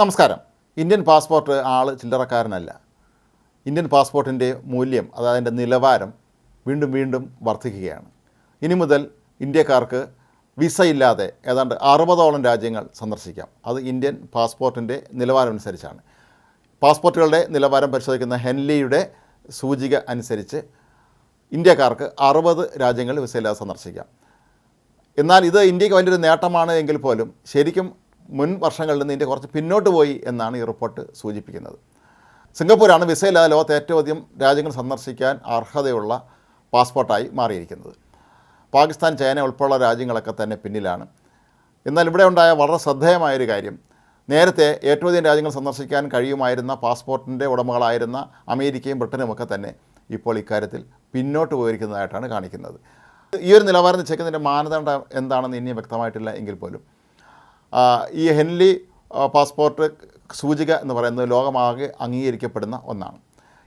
നമസ്കാരം. Indian passport ആൾ ചില്ലറക്കാരനല്ല. ഇന്ത്യൻ പാസ്പോർട്ടിന്റെ മൂല്യം അതായത് അതിന്റെ നിലവാരം വീണ്ടും വീണ്ടും വർദ്ധിക്കുകയാണ്. ഇനി മുതൽ ഇന്ത്യക്കാർക്ക് വിസ ഇല്ലാതെ ഏതാണ്ട് അറുപതോളം രാജ്യങ്ങൾ സന്ദർശിക്കാം. അത് ഇന്ത്യൻ പാസ്പോർട്ടിന്റെ നിലവാരം അനുസരിച്ചാണ്. പാസ്പോർട്ടുകളുടെ നിലവാരം പരിശോധിക്കുന്ന ഹെൻലിയുടെ സൂചിക അനുസരിച്ച് ഇന്ത്യക്കാർക്ക് അറുപത് രാജ്യങ്ങൾ വിസയില്ലാതെ സന്ദർശിക്കാം. എന്നാൽ ഇത് ഇന്ത്യയ്ക്ക് വലിയൊരു നേട്ടമാണ് എങ്കിൽ പോലും ശരിക്കും മുൻ വർഷങ്ങളിൽ നിന്ന് ഇന്ത്യ കുറച്ച് പിന്നോട്ട് പോയി എന്നാണ് ഈ റിപ്പോർട്ട് സൂചിപ്പിക്കുന്നത്. സിംഗപ്പൂരാണ് വിസയില്ലാതെ ലോകത്തെ ഏറ്റവും അധികം രാജ്യങ്ങൾ സന്ദർശിക്കാൻ അർഹതയുള്ള പാസ്പോർട്ടായി മാറിയിരിക്കുന്നത്. പാകിസ്ഥാൻ ചൈന ഉൾപ്പെടെയുള്ള രാജ്യങ്ങളൊക്കെ തന്നെ പിന്നിലാണ്. എന്നാൽ ഇവിടെ ഉണ്ടായ വളരെ ശ്രദ്ധേയമായൊരു കാര്യം നേരത്തെ ഏറ്റവും അധികം രാജ്യങ്ങൾ സന്ദർശിക്കാൻ കഴിയുമായിരുന്ന പാസ്പോർട്ടിന്റെ ഉടമകളായിരുന്ന അമേരിക്കയും ബ്രിട്ടനുമൊക്കെ തന്നെ ഇപ്പോൾ ഇക്കാര്യത്തിൽ പിന്നോട്ട് പോയിരിക്കുന്നതായിട്ടാണ് കാണിക്കുന്നത്. ഈ ഒരു നിലവാരം നിശ്ചയിക്കുന്നതിന്റെ മാനദണ്ഡം എന്താണെന്ന് ഇനിയും വ്യക്തമായിട്ടില്ല എങ്കിൽ പോലും ഈ ഹെൻലി പാസ്പോർട്ട് സൂചിക എന്ന് പറയുന്നത് ലോകമാകെ അംഗീകരിക്കപ്പെടുന്ന ഒന്നാണ്.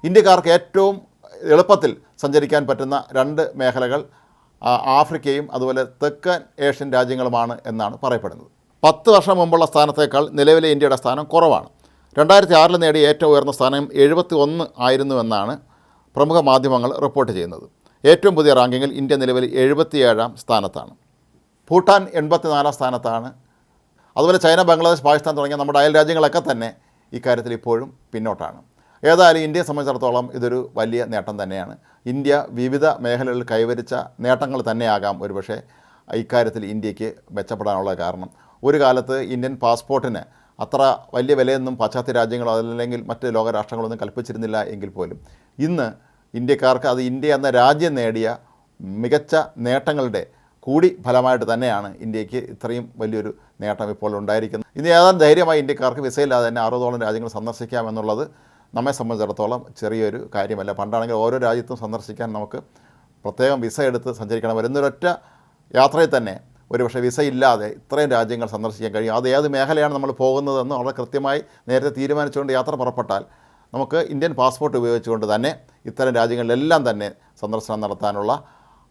ഇന്ത്യക്കാർക്ക് ഏറ്റവും എളുപ്പത്തിൽ സഞ്ചരിക്കാൻ പറ്റുന്ന രണ്ട് മേഖലകൾ ആഫ്രിക്കയും അതുപോലെ തെക്കൻ ഏഷ്യൻ രാജ്യങ്ങളുമാണ് എന്നാണ് പറയപ്പെടുന്നത്. പത്ത് വർഷം മുമ്പുള്ള സ്ഥാനത്തേക്കാൾ നിലവിലെ ഇന്ത്യയുടെ സ്ഥാനം കുറവാണ്. രണ്ടായിരത്തി ആറിൽ നേടിയ ഏറ്റവും ഉയർന്ന സ്ഥാനം എഴുപത്തി ഒന്ന് ആയിരുന്നുവെന്നാണ് പ്രമുഖ മാധ്യമങ്ങൾ റിപ്പോർട്ട് ചെയ്യുന്നത്. ഏറ്റവും പുതിയ റാങ്കിങ്ങിൽ ഇന്ത്യ നിലവിൽ എഴുപത്തിയേഴാം സ്ഥാനത്താണ്. ഭൂട്ടാൻ എൺപത്തിനാലാം സ്ഥാനത്താണ്. അതുപോലെ ചൈന ബംഗ്ലാദേശ് പാകിസ്ഥാൻ തുടങ്ങിയ നമ്മുടെ അയൽ രാജ്യങ്ങളൊക്കെ തന്നെ ഇക്കാര്യത്തിൽ ഇപ്പോഴും പിന്നോട്ടാണ്. ഏതായാലും ഇന്ത്യയെ സംബന്ധിച്ചിടത്തോളം ഇതൊരു വലിയ നേട്ടം തന്നെയാണ്. ഇന്ത്യ വിവിധ മേഖലകളിൽ കൈവരിച്ച നേട്ടങ്ങൾ തന്നെയാകാം ഒരുപക്ഷെ ഇക്കാര്യത്തിൽ ഇന്ത്യയ്ക്ക് മെച്ചപ്പെടാനുള്ള കാരണം. ഒരു കാലത്ത് ഇന്ത്യൻ പാസ്പോർട്ടിന് അത്ര വലിയ വിലയൊന്നും പാശ്ചാത്യ രാജ്യങ്ങളോ അതല്ലെങ്കിൽ മറ്റ് ലോകരാഷ്ട്രങ്ങളൊന്നും കൽപ്പിച്ചിരുന്നില്ല എങ്കിൽ പോലും ഇന്ന് ഇന്ത്യക്കാർക്ക് അത് ഇന്ത്യ എന്ന രാജ്യം നേടിയ മികച്ച നേട്ടങ്ങളുടെ കൂടി ഫലമായിട്ട് തന്നെയാണ് ഇന്ത്യയ്ക്ക് ഇത്രയും വലിയൊരു നേട്ടം ഇപ്പോൾ ഉണ്ടായിരിക്കുന്നത്. ഇനി ഏതാണ്ട് ധൈര്യമായി ഇന്ത്യക്കാർക്ക് വിസയില്ലാതെ തന്നെ അറുപതോളം രാജ്യങ്ങൾ സന്ദർശിക്കാമെന്നുള്ളത് നമ്മെ സംബന്ധിച്ചിടത്തോളം ചെറിയൊരു കാര്യമല്ല. പണ്ടാണെങ്കിൽ ഓരോ രാജ്യത്തും സന്ദർശിക്കാൻ നമുക്ക് പ്രത്യേകം വിസ എടുത്ത് സഞ്ചരിക്കണം. വരുന്നൊരൊറ്റ യാത്രയിൽ തന്നെ ഒരുപക്ഷെ വിസ ഇല്ലാതെ ഇത്രയും രാജ്യങ്ങൾ സന്ദർശിക്കാൻ കഴിയും. അത് ഏത് മേഖലയാണ് നമ്മൾ പോകുന്നതെന്ന് വളരെ കൃത്യമായി നേരത്തെ തീരുമാനിച്ചുകൊണ്ട് യാത്ര പുറപ്പെട്ടാൽ നമുക്ക് ഇന്ത്യൻ പാസ്പോർട്ട് ഉപയോഗിച്ചുകൊണ്ട് തന്നെ ഇത്തരം രാജ്യങ്ങളിലെല്ലാം തന്നെ സന്ദർശനം നടത്താനുള്ള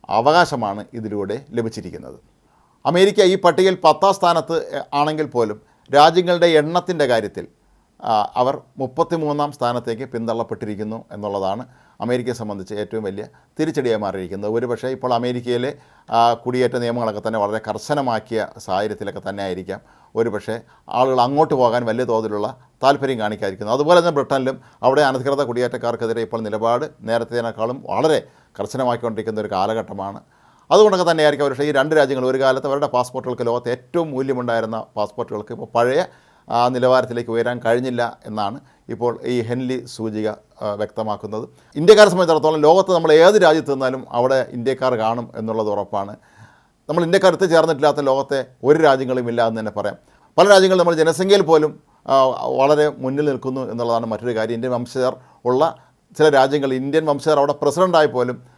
അവകാശമാണ് ഇതിലൂടെ ലഭിച്ചിരിക്കുന്നത്. അമേരിക്ക ഈ പട്ടികയിൽ പത്താം സ്ഥാനത്ത് ആണെങ്കിൽ പോലും രാജ്യങ്ങളുടെ എണ്ണത്തിന്റെ കാര്യത്തിൽ അവർ മുപ്പത്തിമൂന്നാം സ്ഥാനത്തേക്ക് പിന്തള്ളപ്പെട്ടിരിക്കുന്നു എന്നുള്ളതാണ് അമേരിക്കയെ സംബന്ധിച്ച് ഏറ്റവും വലിയ തിരിച്ചടിയായി മാറിയിരിക്കുന്നത്. ഒരുപക്ഷെ ഇപ്പോൾ അമേരിക്കയിലെ കുടിയേറ്റ നിയമങ്ങളൊക്കെ തന്നെ വളരെ കർശനമാക്കിയ സാഹചര്യത്തിലൊക്കെ തന്നെ ആയിരിക്കാം ഒരുപക്ഷെ ആളുകൾ അങ്ങോട്ട് പോകാൻ വലിയ തോതിലുള്ള താല്പര്യം കാണിക്കാതിരിക്കുന്നു. അതുപോലെ തന്നെ ബ്രിട്ടനിലും അവിടെ അനധികൃത കുടിയേറ്റക്കാർക്കെതിരെ ഇപ്പോൾ നിലപാട് നേരത്തേനേക്കാളും വളരെ കർശനമാക്കിക്കൊണ്ടിരിക്കുന്ന ഒരു കാലഘട്ടമാണ്. അതുകൊണ്ടൊക്കെ തന്നെയായിരിക്കും പക്ഷേ ഈ രണ്ട് രാജ്യങ്ങൾ ഒരു കാലത്ത് അവരുടെ പാസ്പോർട്ടുകൾക്ക് ലോകത്ത് ഏറ്റവും മൂല്യമുണ്ടായിരുന്ന പാസ്പോർട്ടുകൾക്ക് ഇപ്പോൾ പഴയ ആ നിലവാരത്തിലേക്ക് ഉയരാൻ കഴിഞ്ഞില്ല എന്നാണ് ഇപ്പോൾ ഈ ഹെൻലി സൂചിക വ്യക്തമാക്കുന്നത്. ഇന്ത്യക്കാരെ സംബന്ധിച്ചിടത്തോളം ലോകത്ത് നമ്മൾ ഏത് രാജ്യത്ത് നിന്നാലും അവിടെ ഇന്ത്യക്കാർ കാണും എന്നുള്ളത് ഉറപ്പാണ്. നമ്മൾ ഇന്ത്യക്കാർ എത്തിച്ചേർന്നിട്ടില്ലാത്ത ലോകത്തെ ഒരു രാജ്യങ്ങളും ഇല്ല എന്ന് തന്നെ പറയാം. പല രാജ്യങ്ങളും നമ്മൾ ജനസംഖ്യയിൽ പോലും വളരെ മുന്നിൽ നിൽക്കുന്നു എന്നുള്ളതാണ് മറ്റൊരു കാര്യം. ഇന്ത്യൻ വംശജർ ഉള്ള ചില രാജ്യങ്ങൾ ഇന്ത്യൻ വംശജർ അവിടെ പ്രസിഡന്റായി പോലും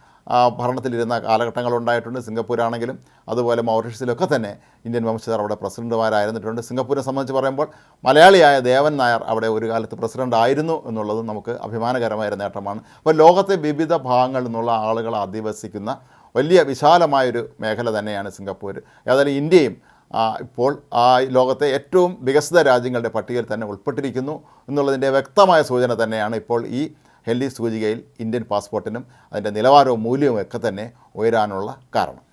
ഭരണത്തിലിരുന്ന കാലഘട്ടങ്ങളുണ്ടായിട്ടുണ്ട്. സിംഗപ്പൂരാണെങ്കിലും അതുപോലെ മൗറീഷ്യസിലൊക്കെ തന്നെ ഇന്ത്യൻ വംശജർ അവിടെ പ്രസിഡന്റുമാരായിരുന്നിട്ടുണ്ട്. സിംഗപ്പൂരിനെ സംബന്ധിച്ച് പറയുമ്പോൾ മലയാളിയായ ദേവൻ നായർ അവിടെ ഒരു കാലത്ത് പ്രസിഡന്റ് ആയിരുന്നു എന്നുള്ളത് നമുക്ക് അഭിമാനകരമായ നേട്ടമാണ്. അപ്പോൾ ലോകത്തെ വിവിധ ഭാഗങ്ങളിൽ നിന്നുള്ള ആളുകൾ അധിവസിക്കുന്ന വലിയ വിശാലമായൊരു മേഖല തന്നെയാണ് സിംഗപ്പൂർ ഏതായാലും ഇന്ത്യയും ഇപ്പോൾ ആ ലോകത്തെ ഏറ്റവും വികസിത രാജ്യങ്ങളുടെ പട്ടികയിൽ തന്നെ ഉൾപ്പെട്ടിരിക്കുന്നു എന്നുള്ളതിന്റെ വ്യക്തമായ സൂചന തന്നെയാണ് ഇപ്പോൾ ഈ ഹെല്ലി സൂചികയിൽ ഇന്ത്യൻ പാസ്പോർട്ടിനും അതിന്റെ നിലവാരവും മൂല്യവും ഒക്കെ തന്നെ ഉയരാനുള്ള കാരണം.